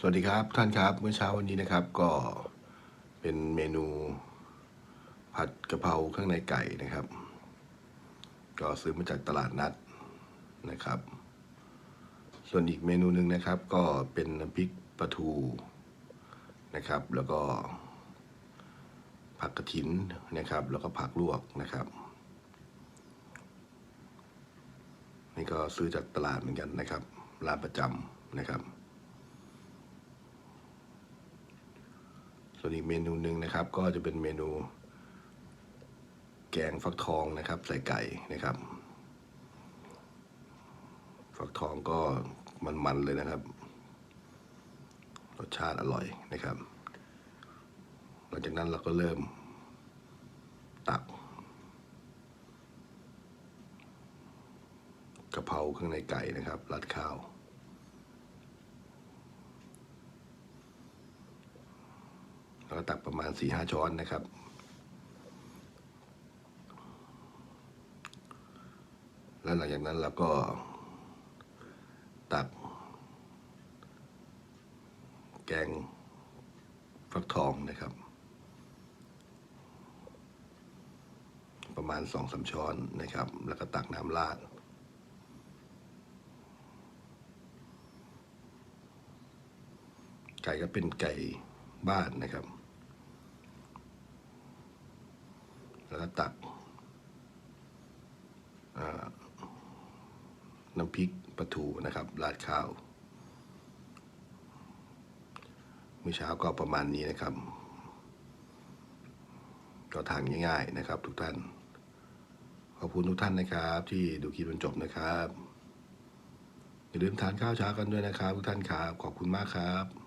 สวัสดีครับท่านครับเมื่อเช้าวันนี้นะครับก็เป็นเมนู ผัดกะเพราข้างในไก่นะครับ ก็ซื้อมาจากตลาดนัดนะครับ ส่วนอีกเมนูหนึ่งนะครับ ก็เป็นน้ำพริกปลาทูนะครับ แล้วก็ผักกระถินนะครับ แล้วก็ผักลวกนะครับ นี่ก็ซื้อจากตลาดเหมือนกันนะครับร้านประจำนะครับ ส่วนอีกเมนูหนึ่งนะครับ ก็จะเป็นเมนู แกงฟักทองนะครับ ใส่ไก่นะครับ ฟักทองก็มันๆเลยนะครับ รสชาติอร่อยนะครับ หลังจากนั้นเราก็เริ่มตักกะเพราข้างในไก่นะครับราดข้าว แล้ว ก็ตักประมาณสี่ห้าช้อนนะครับ แล้วหลังจากนั้นเราก็ตัก แกงฟักทองนะครับ ประมาณสองสามช้อนนะครับ แล้วก็ตักน้ำราดไก่ก็เป็นไก่บ้านนะครับ แล้วก็ตักน้ำพริกปลาทูนะครับราดข้าวมื้อเช้าก็ประมาณนี้นะครับ ก็ทานง่าย ๆนะครับ ทุกท่าน ขอบคุณทุกท่านนะครับ ที่ดูคลิปจนจบนะครับอย่าลืมทานข้าวเช้ากันด้วยนะครับ ทุกท่านครับขอบคุณมากครับ